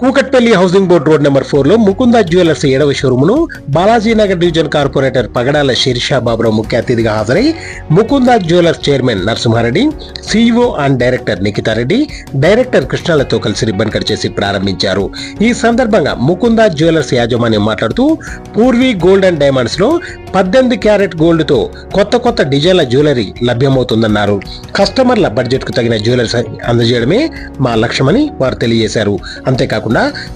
Kukatpally housing board road number ఫోర్లో Mukunda jewellers ఏడవ షోరూమును బాలాజీనగర్ డివిజన్ కార్పొరేటర్ పగడాల శిర్షాబాబురావు ముఖ్య అతిథిగా హాజరై Mukunda jewellers chairman Narasimhareddy CEO and director Nikhitareddy director కృష్ణాలతో కలిసి రిబ్బన్ కట్ చేసి ప్రారంభించారు. ఈ సందర్భంగా ముకుంద జ్యువెలర్స్ యాజమాన్యం మాట్లాడుతూ పూర్వీ గోల్డ్ అండ్ డైమండ్స్లో పద్దెనిమిది క్యారెట్ గోల్డ్తో కొత్త కొత్త డిజైన్ల జ్యువెలరీ లభ్యమవుతుందన్నారు. కస్టమర్ల బడ్జెట్కు తగిన జ్యువెలర్స్ అందజేయడమే మా లక్ష్యమని వారు తెలియజేశారు. అంతేకాకుండా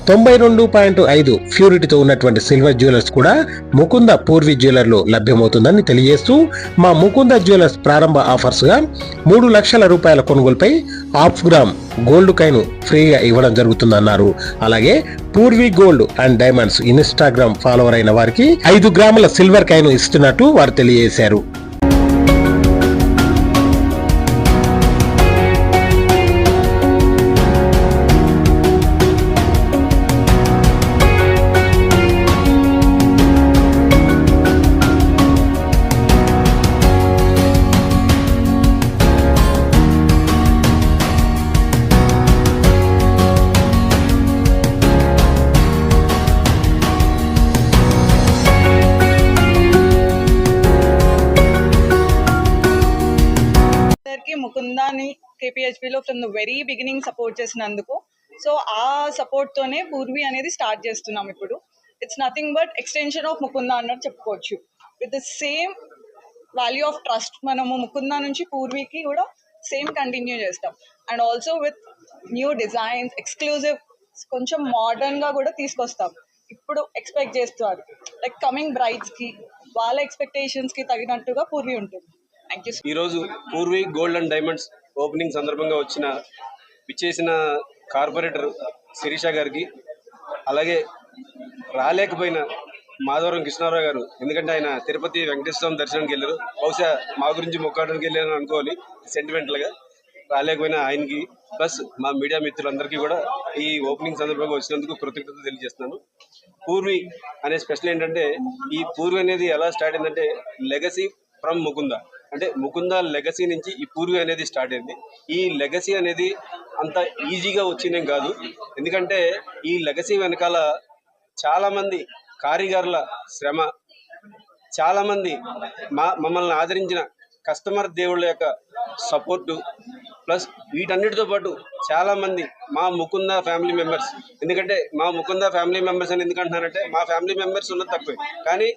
తొంభై రెండు పాయింట్ ఐదు ప్యూరిటీతో ఉన్నటువంటి సిల్వర్ జ్యువెలర్స్ కూడా ముకుంద పూర్వీ జ్యువెలర్లో లభ్యమవుతుందని తెలియజేస్తూ మా ముకుంద జ్యువెలర్స్ ప్రారంభ ఆఫర్స్గా మూడు లక్షల రూపాయల కొనుగోలుపై హాఫ్ గ్రామ్ గోల్డ్ కైను ఫ్రీగా ఇవ్వడం జరుగుతుందన్నారు. అలాగే Poorvi gold and diamonds Instagram follower అయిన వారికి ఐదు గ్రాముల సిల్వర్ కైను ఇస్తున్నట్టు వారు తెలియజేశారు. కేపీహెచ్పిలో from the very beginning support చేసినందుకు. సో ఆ సపోర్ట్ తోనే పూర్వి అనేది స్టార్ట్ చేస్తున్నాం ఇప్పుడు. It's nothing but extension of Mukunda అన్నట్టు చెప్పుకోవచ్చు. With the same value of trust మనము ముకుంద నుంచి పూర్వీకి కూడా సేమ్ కంటిన్యూ చేస్తాం. And also with new designs exclusive కొంచెం మోడర్న్గా కూడా తీసుకొస్తాం. ఇప్పుడు ఎక్స్పెక్ట్ చేస్తారు లైక్ కమింగ్ బ్రైడ్స్కి వాళ్ళ ఎక్స్పెక్టేషన్స్కి తగినట్టుగా పూర్వి ఉంటుంది. థ్యాంక్ యూ ఈరోజు Poorvi gold and diamonds opening సందర్భంగా వచ్చిన విచ్చేసిన కార్పొరేటర్ శిరీష గారికి అలాగే రాలేకపోయిన మాధవరం కృష్ణారావు గారు ఎందుకంటే ఆయన తిరుపతి వెంకటేశ్వర స్వామి దర్శనానికి వెళ్ళారు. బహుశా మా గురించి మొక్కడానికి వెళ్ళారని అనుకోవాలి సెంటిమెంటల్గా రాలేకపోయిన ఆయనకి ప్లస్ మా మీడియా మిత్రులందరికీ కూడా ఈ ఓపెనింగ్ సందర్భంగా వచ్చినందుకు కృతజ్ఞత తెలియజేస్తున్నాను. పూర్వి అనే స్పెషల్ ఏంటంటే ఈ పూర్వి అనేది ఎలా స్టార్ట్ అయిందంటే లెగసీ ఫ్రమ్ ముకుంద. అంటే ముకుంద లెగసీ నుంచి ఈ పూర్వి అనేది స్టార్ట్ అయింది. ఈ లెగసీ అనేది అంత ఈజీగా వచ్చిందేం కాదు. ఎందుకంటే ఈ లెగసీ వెనకాల చాలామంది మంది శ్రమ చాలామంది మా మమ్మల్ని ఆదరించిన కస్టమర్ దేవుళ్ళ యొక్క సపోర్టు ప్లస్ వీటన్నిటితో పాటు చాలామంది మా ముకుంద ఫ్యామిలీ మెంబర్స్. ఎందుకంటే మా ముకుంద ఫ్యామిలీ మెంబర్స్ అని ఎందుకంటున్నానంటే మా ఫ్యామిలీ మెంబర్స్ ఉన్నది తక్కువే. కానీ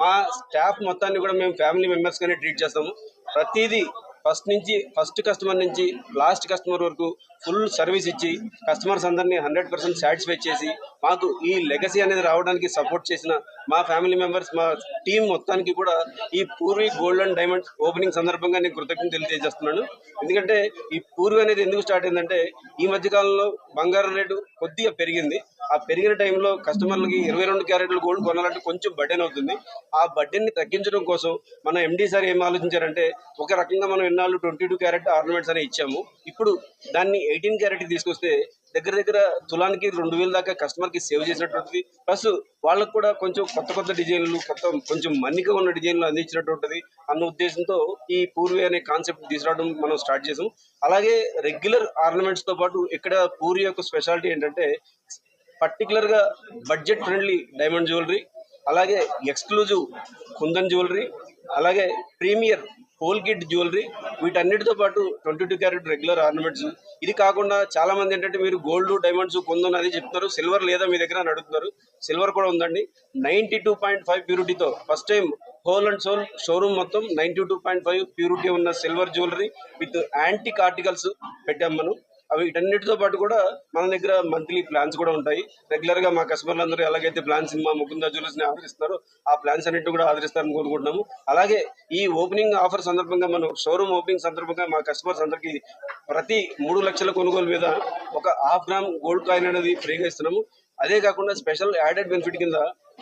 మా స్టాఫ్ మొత్తాన్ని కూడా మేము ఫ్యామిలీ మెంబర్స్ కానీ ట్రీట్ చేస్తాము. ప్రతిదీ ఫస్ట్ నుంచి ఫస్ట్ కస్టమర్ నుంచి లాస్ట్ కస్టమర్ వరకు ఫుల్ సర్వీస్ ఇచ్చి కస్టమర్స్ అందరినీ హండ్రెడ్ పర్సెంట్ సాటిస్ఫై చేసి మాకు ఈ లెగసీ అనేది రావడానికి సపోర్ట్ చేసిన మా ఫ్యామిలీ మెంబర్స్ మా టీం మొత్తానికి కూడా ఈ Poorvi gold and diamonds opening సందర్భంగా నేను కృతజ్ఞత తెలియజేస్తున్నాను. ఎందుకంటే ఈ పూర్వీ అనేది ఎందుకు స్టార్ట్ అయిందంటే ఈ మధ్యకాలంలో బంగారం రేటు కొద్దిగా పెరిగింది. ఆ పెరిగిన టైంలో కస్టమర్లకి ఇరవై రెండు క్యారెట్లు గోల్డ్ కొనాలంటే కొంచెం బడ్డెన్ అవుతుంది. ఆ బడ్డెన్ని తగ్గించడం కోసం మన ఎండి సార్ ఏం ఆలోచించారంటే ఒక రకంగా మనం ఎన్నాళ్ళు ట్వంటీ టూ క్యారెట్ ఆర్నమెంట్స్ అనే ఇచ్చాము. ఇప్పుడు దాన్ని ఎయిటీన్ క్యారెట్ తీసుకొస్తే దగ్గర దగ్గర తులానికి రెండు వేల దాకా కస్టమర్కి సేవ్ చేసినటువంటిది ప్లస్ వాళ్ళకు కూడా కొంచెం కొత్త కొత్త డిజైన్లు కొత్త కొంచెం మన్నిక ఉన్న డిజైన్లు అందించినటువంటిది అన్న ఉద్దేశంతో ఈ పూర్వి అనే కాన్సెప్ట్ తీసుకురావడం మనం స్టార్ట్ చేసాం. అలాగే రెగ్యులర్ ఆర్నమెంట్స్తో పాటు ఇక్కడ పూరి యొక్క స్పెషాలిటీ ఏంటంటే పర్టికులర్గా బడ్జెట్ ఫ్రెండ్లీ డైమండ్ జ్యువెలరీ అలాగే ఎక్స్క్లూజివ్ కుందన్ జ్యువెలరీ అలాగే ప్రీమియర్ హోల్ కిట్ జ్యువెలరీ వీటన్నిటితో పాటు twenty two carat regular ornaments ఇది కాకుండా చాలా మంది ఏంటంటే మీరు గోల్డ్ డైమండ్స్ కుందన్ అది చెప్తున్నారు. సిల్వర్ లేదా మీ దగ్గర అని అడుగుతున్నారు. సిల్వర్ కూడా ఉందండి. Ninety two point five ప్యూరిటీతో first time whole and soul showroom మొత్తం ninety two point five purity ఉన్న silver jewellery with antique articles పెట్టాం మనం. అవి వీటన్నిటితో పాటు కూడా మన దగ్గర మంత్లీ ప్లాన్స్ కూడా ఉంటాయి. రెగ్యులర్గా మా కస్టమర్లు అందరూ ఎలాగైతే ప్లాన్స్ మా ముకుంద జ్యువెలర్స్ని ఆదరిస్తారో ఆ ప్లాన్స్ అన్నిటి కూడా ఆదరిస్తారని కోరుకుంటున్నాము. అలాగే ఈ ఓపెనింగ్ ఆఫర్ సందర్భంగా మనం షోరూమ్ ఓపెనింగ్ సందర్భంగా మా కస్టమర్స్ అందరికి ప్రతి మూడు లక్షల కొనుగోలు మీద ఒక హాఫ్ గ్రామ్ గోల్డ్ కాయిన్ అనేది ఫ్రీగా ఇస్తున్నాము. అదే కాకుండా స్పెషల్ యాడెడ్ బెనిఫిట్ కింద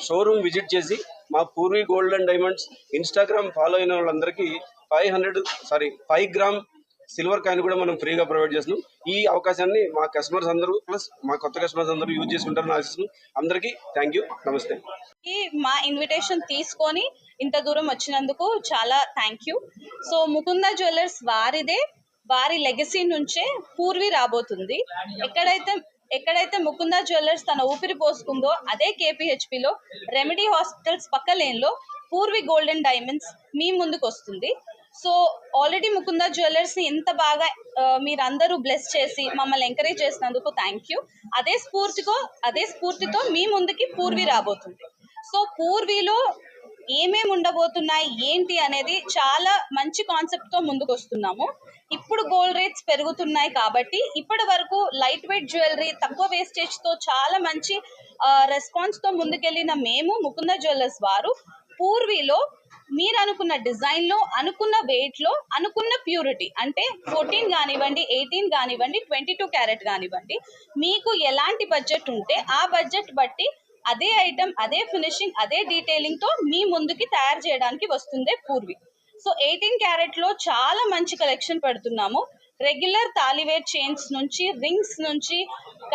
షోరూమ్ విజిట్ చేసి మా Poorvi gold and diamonds Instagram follow అయిన వాళ్ళందరికీ five hundred sorry five gram silver coin కూడా మనం ఫ్రీగా ప్రొవైడ్ చేస్తున్నాం. ఈ అవకాశాన్ని మా కస్టమర్స్ అందరూ ప్లస్ మా కొత్త కస్టమర్స్ అందరూ యూజ్ చేసుకుంటారని ఆశిస్తున్నాం. అందరికీ థ్యాంక్ యూ నమస్తే. ఈ మా ఇన్విటేషన్ తీసుకొని ఇంత దూరం వచ్చినందుకు చాలా thank you so Mukunda jewellers వారిదే వారి లెగసీ నుంచే పూర్వి రాబోతుంది. ఎక్కడైతే ఎక్కడైతే ముకుంద జ్యువెలర్స్ తన ఊపిరి పోసుకుందో అదే కేపీహెచ్పిలో రెమెడీ హాస్పిటల్స్ పక్క లేన్లో పూర్వి గోల్డెన్ డైమండ్స్ మీ ముందుకు వస్తుంది సో ఆల్రెడీ ముకుందా జ్యువెలర్స్ని ఇంత బాగా మీరందరూ బ్లెస్ చేసి మమ్మల్ని ఎంకరేజ్ చేసినందుకు థ్యాంక్ యూ. అదే స్ఫూర్తితో అదే స్ఫూర్తితో మీ ముందుకి పూర్వి రాబోతుంది. సో పూర్వీలో ఏమేమి ఉండబోతున్నాయి ఏంటి అనేది చాలా మంచి కాన్సెప్ట్తో ముందుకు వస్తున్నాము ఇప్పుడు గోల్డ్ రేట్స్ పెరుగుతున్నాయి కాబట్టి ఇప్పటి వరకు లైట్ వెయిట్ జ్యువెలరీ తక్కువ వేస్టేజ్తో చాలా మంచి రెస్పాన్స్తో ముందుకెళ్ళిన మేము ముకుంద జ్యువెలర్స్ వారు పూర్వీలో మీరు అనుకున్న డిజైన్లో అనుకున్న వెయిట్లో అనుకున్న ప్యూరిటీ అంటే ఫోర్టీన్ కానివ్వండి ఎయిటీన్ కానివ్వండి ట్వంటీ టూ క్యారెట్ కానివ్వండి మీకు ఎలాంటి బడ్జెట్ ఉంటే ఆ బడ్జెట్ బట్టి అదే ఐటమ్ అదే ఫినిషింగ్ అదే డీటెయిలింగ్తో మీ ముందుకి తయారు చేయడానికి వస్తుందే పూర్వి. సో ఎయిటీన్ క్యారెట్లో చాలా మంచి కలెక్షన్ పెడుతున్నాము. రెగ్యులర్ తాలివేర్ చైన్స్ నుంచి రింగ్స్ నుంచి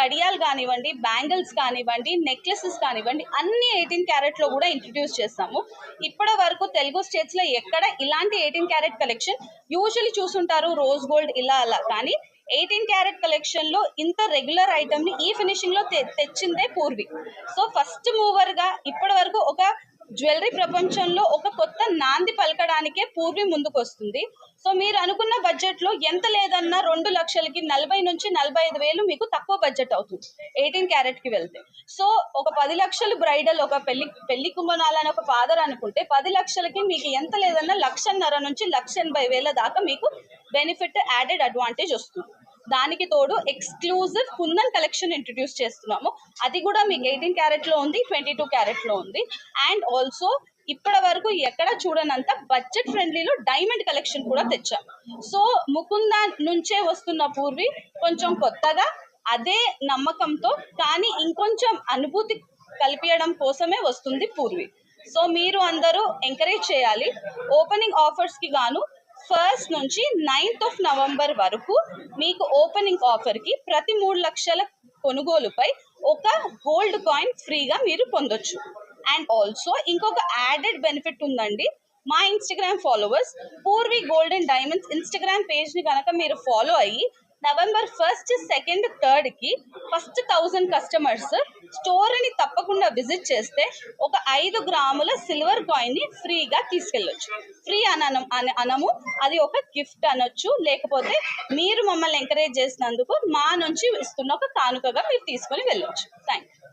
కడియాలు కానివ్వండి బ్యాంగిల్స్ కానివ్వండి నెక్లెసెస్ కానివ్వండి అన్ని ఎయిటీన్ క్యారెట్లో కూడా ఇంట్రడ్యూస్ చేస్తాము. ఇప్పటి వరకు తెలుగు స్టేట్స్లో ఎక్కడ ఇలాంటి ఎయిటీన్ క్యారెట్ కలెక్షన్ యూజువల్లీ చూసుంటారు రోజ్ గోల్డ్ ఇలా అలా. కానీ ఎయిటీన్ క్యారెట్ కలెక్షన్లో ఇంత రెగ్యులర్ ఐటమ్ని ఈ ఫినిషింగ్లో తె- తెచ్చిందే పూర్వి. సో ఫస్ట్ మూవర్గా ఇప్పటి వరకు ఒక జ్యువెలరీ ప్రపంచంలో ఒక కొత్త నాంది పలకడానికే పూర్వి ముందుకు వస్తుంది సో మీరు అనుకున్న బడ్జెట్లో ఎంత లేదన్నా రెండు లక్షలకి నలభై నుంచి నలభై ఐదు వేలు మీకు తక్కువ బడ్జెట్ అవుతుంది. ఎయిటీన్ క్యారెట్కి వెళ్తే. సో ఒక పది లక్షలు బ్రైడల్ ఒక పెళ్ళి పెళ్ళి కుంభనాలని ఒక ఫాదర్ అనుకుంటే పది లక్షలకి మీకు ఎంత లేదన్నా లక్షన్నర నుంచి లక్ష ఎనభై వేల దాకా మీకు బెనిఫిట్ యాడెడ్ అడ్వాంటేజ్ వస్తుంది. దానికి తోడు ఎక్స్క్లూజివ్ కుందన్ కలెక్షన్ ఇంట్రడ్యూస్ చేస్తున్నాము. అది కూడా మీకు ఎయిటీన్ క్యారెట్లో ఉంది ట్వంటీ టూ క్యారెట్లో ఉంది. అండ్ ఆల్సో ఇప్పటి వరకు ఎక్కడ చూడనంత బడ్జెట్ ఫ్రెండ్లీలో డైమండ్ కలెక్షన్ కూడా తెచ్చాం. సో ముకుంద నుంచే వస్తున్న పూర్వి కొంచెం కొత్తగా అదే నమ్మకంతో కానీ ఇంకొంచెం అనుభూతి కల్పించడం కోసమే వస్తుంది పూర్వి. సో మీరు అందరూ ఎంకరేజ్ చేయాలి. ఓపెనింగ్ ఆఫర్స్కి గాను ఫస్ట్ నుంచి నైన్త్ ఆఫ్ నవంబర్ వరకు మీకు ఓపెనింగ్ ఆఫర్కి ప్రతి మూడు లక్షల కొనుగోలుపై ఒక గోల్డ్ కాయిన్ ఫ్రీగా మీరు పొందొచ్చు. అండ్ ఆల్సో ఇంకొక యాడెడ్ బెనిఫిట్ ఉందండి. మా Instagram followers Poorvi golden diamonds Instagram పేజ్ని కనుక మీరు ఫాలో అయ్యి నవంబర్ ఫస్ట్ సెకండ్ థర్డ్కి ఫస్ట్ థౌజండ్ కస్టమర్స్ స్టోర్ని తప్పకుండా విజిట్ చేస్తే ఒక ఐదు గ్రాముల సిల్వర్ కాయిన్ని ఫ్రీగా తీసుకెళ్ళొచ్చు. ఫ్రీ అననం అన- అనము. అది ఒక గిఫ్ట్ అనొచ్చు. లేకపోతే మీరు మమ్మల్ని ఎంకరేజ్ చేసినందుకు మా నుంచి ఇస్తున్న ఒక కానుకగా మీరు తీసుకొని వెళ్ళొచ్చు. Thank you